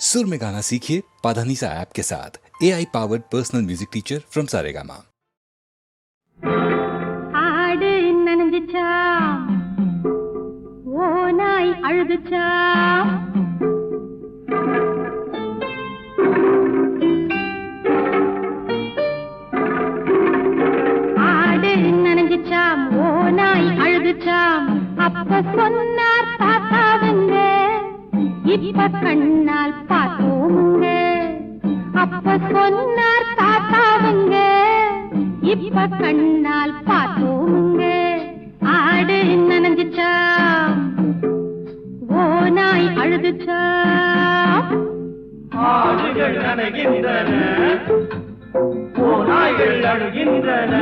सुर में गाना सीखिए पाधानीसा ऐप के साथ। A I powered personal music teacher from Saregama அப்ப சொன்னார் தாத்தாவுங்க இப்ப கண்ணால் பூங்க அப்ப சொன்னார் தாத்தாவுங்க. இப்ப கண்ணால் பார்த்தோங்க ஆடு நனைஞ்சிச்சா ஓ நாய் அழுதுச்சா? ஆடுகள் நனைகின்றன ஓ நாய்கள் அழுகின்றன.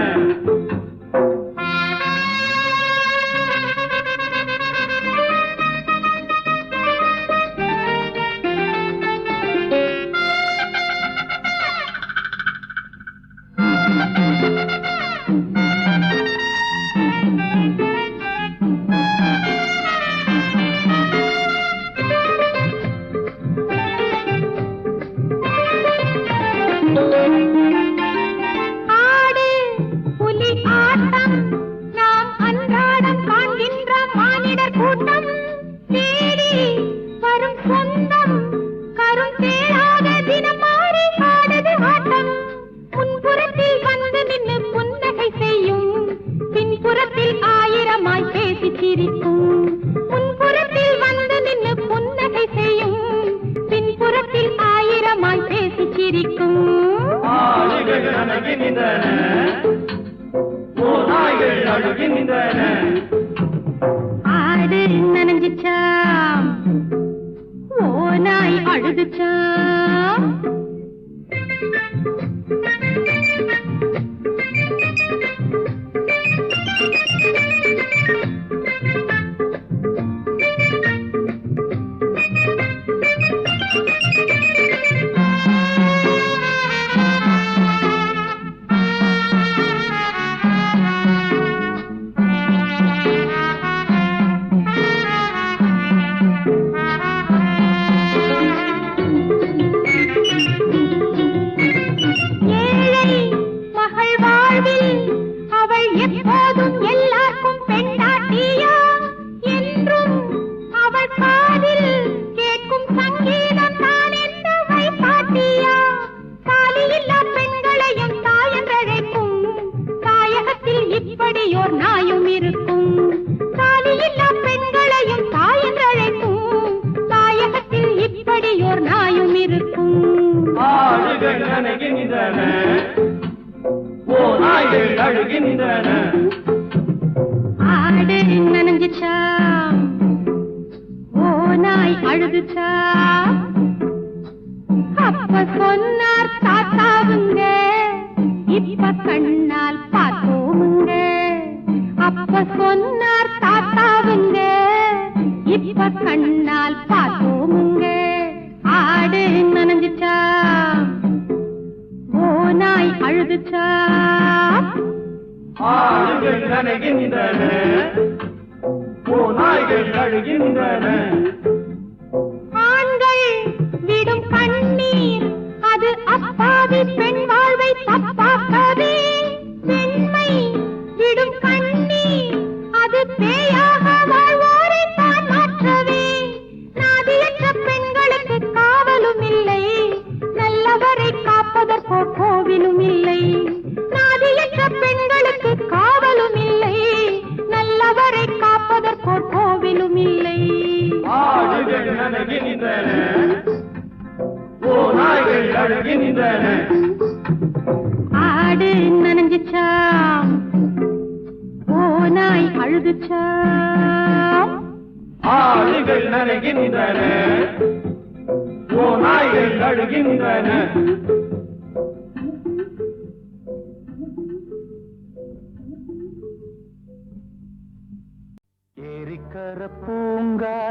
சிரிச்சா அப்ப சொன்ன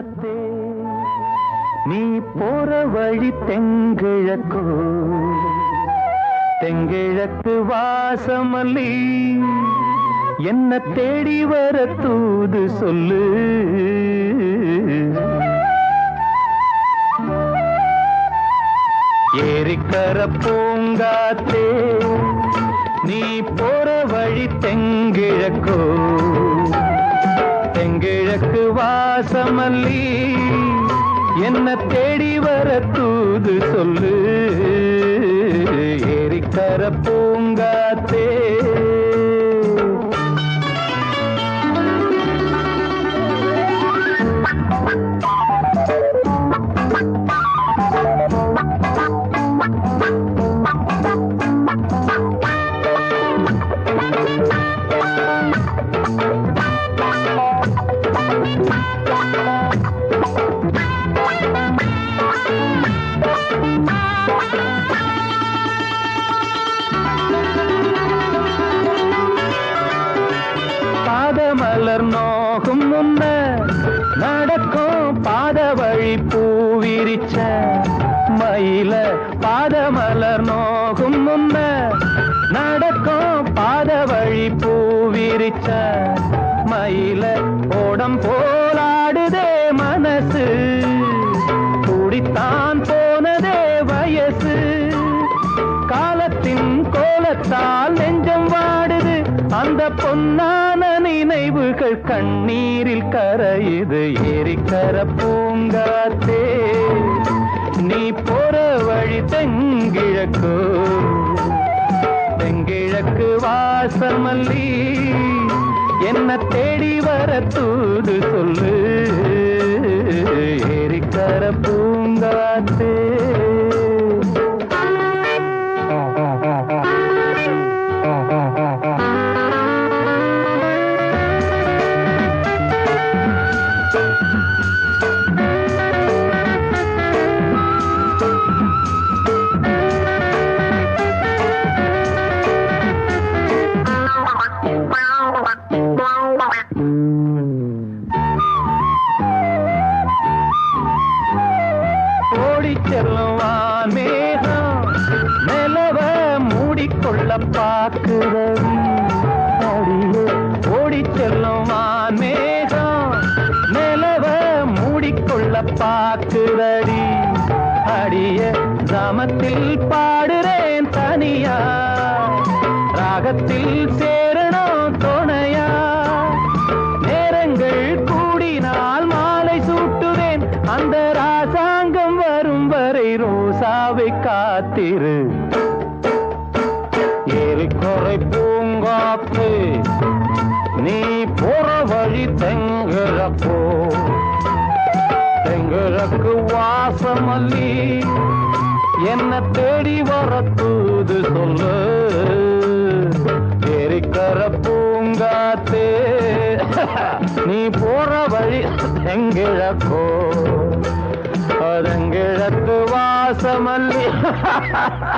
தூரத்தே நீ போற வழி தெங்கிழக்கோ. தெங்கிழக்கு வாசமல்லி. என்ன தேடி வர தூது சொல்லு. ஏரிக்கர பூங்காத்தே நீ போற வழி தெங்கிழக்கோ. கிழக்கு வாசமல்லி. என்ன தேடி வர தூது சொல்லு. ஏரிக்கர பேசு காலத்தின் கோலத்தால் நெஞ்சம் வாடுது. அந்த பொன்னான நினைவுகள் கண்ணீரில் கரையுது. ஏரிக்கர பூங்காத்தே. நீ போற வழி தெங்கிழக்கோ தெங்கிழக்கு வாசமல்லி. என்ன தேடி வர தூது சொல்லு. எரிக்கர பூங்காத்தே. பூங்காற்றே நீ போற வழி தெங்கிழப்போ தெங்கிழக்கு வாசமல்லி என்ன தேடி வர தூது சொல்லு. எரிக்கர பூங்காத்தே நீ போற வழி தெங்கிழக்கோ அதங்கிழக்கு வாசமல்லி.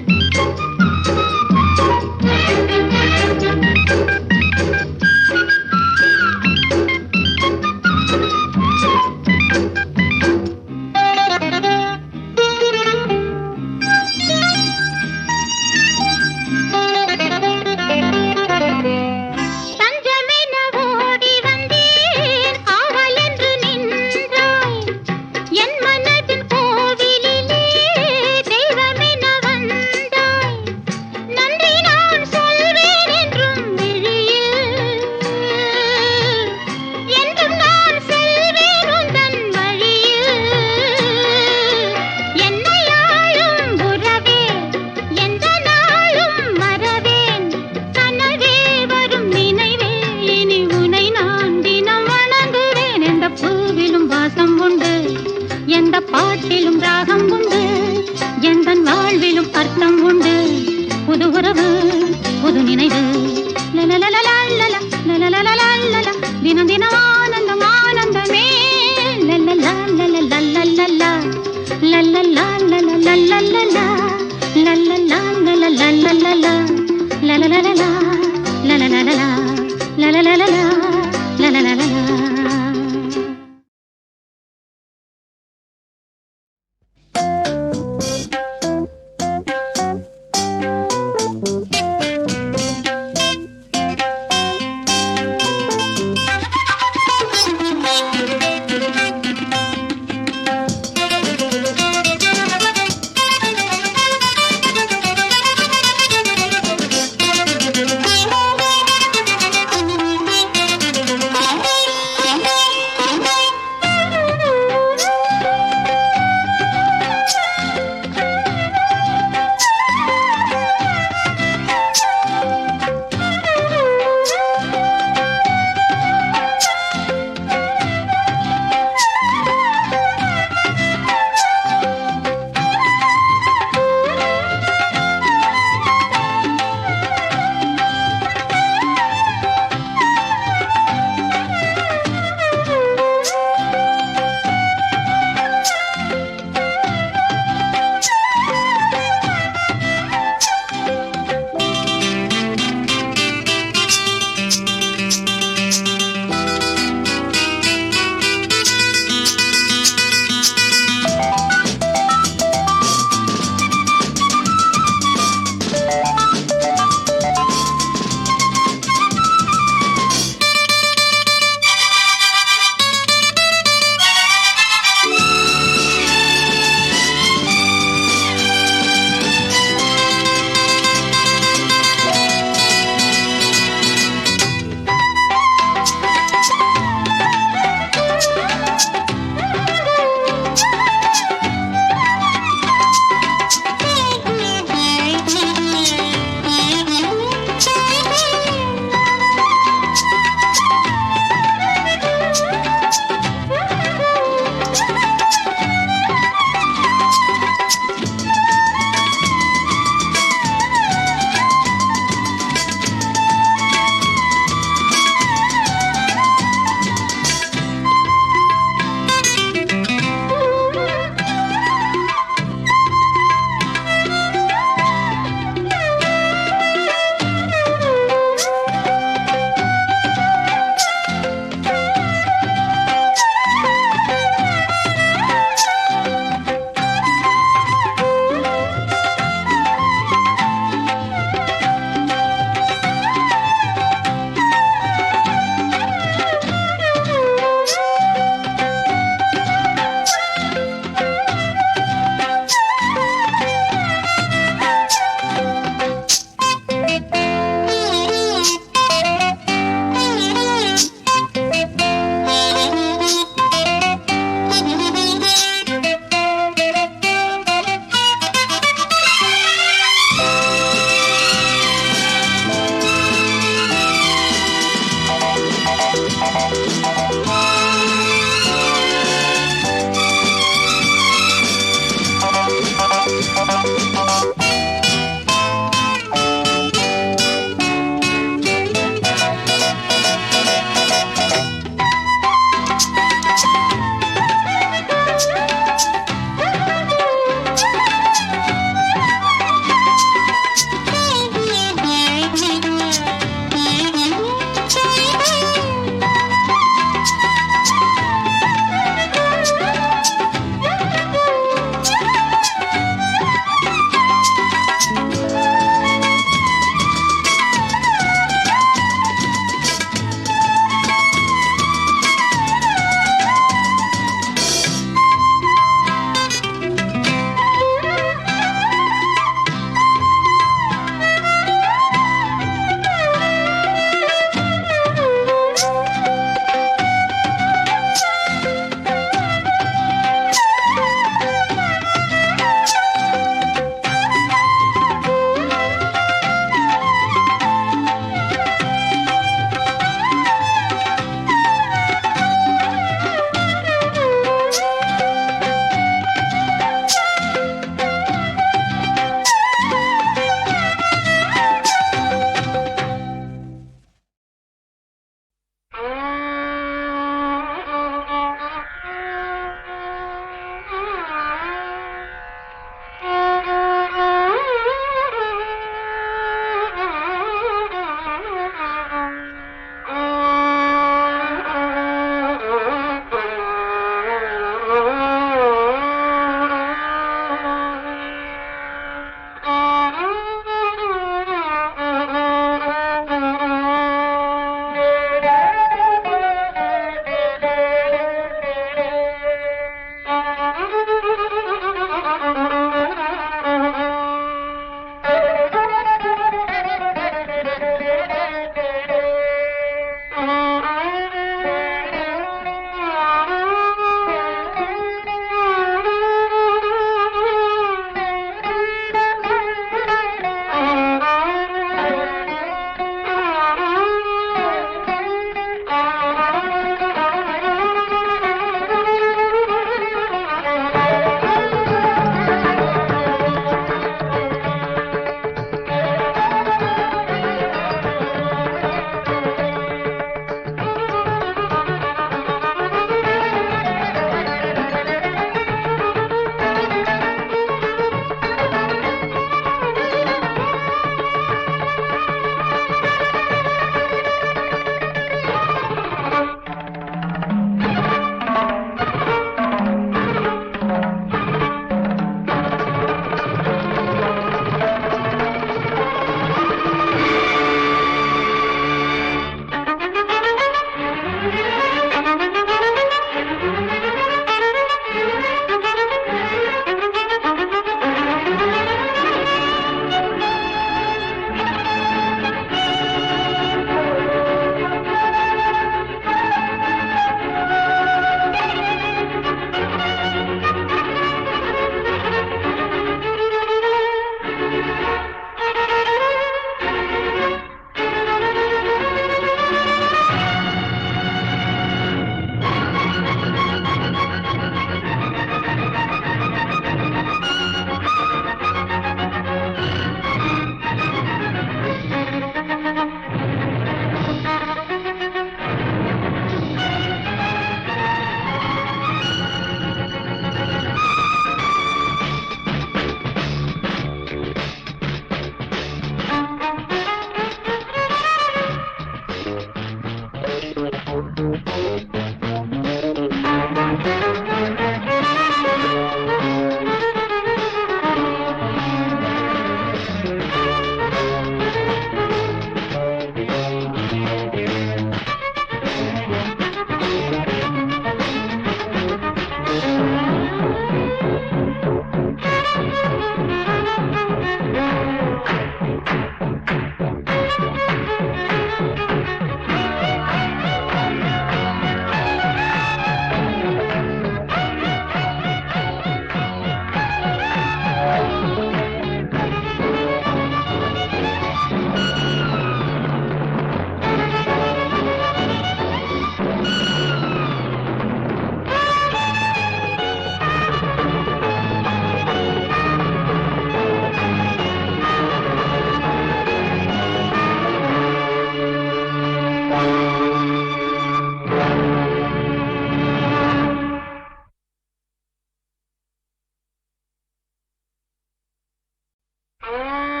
Oh.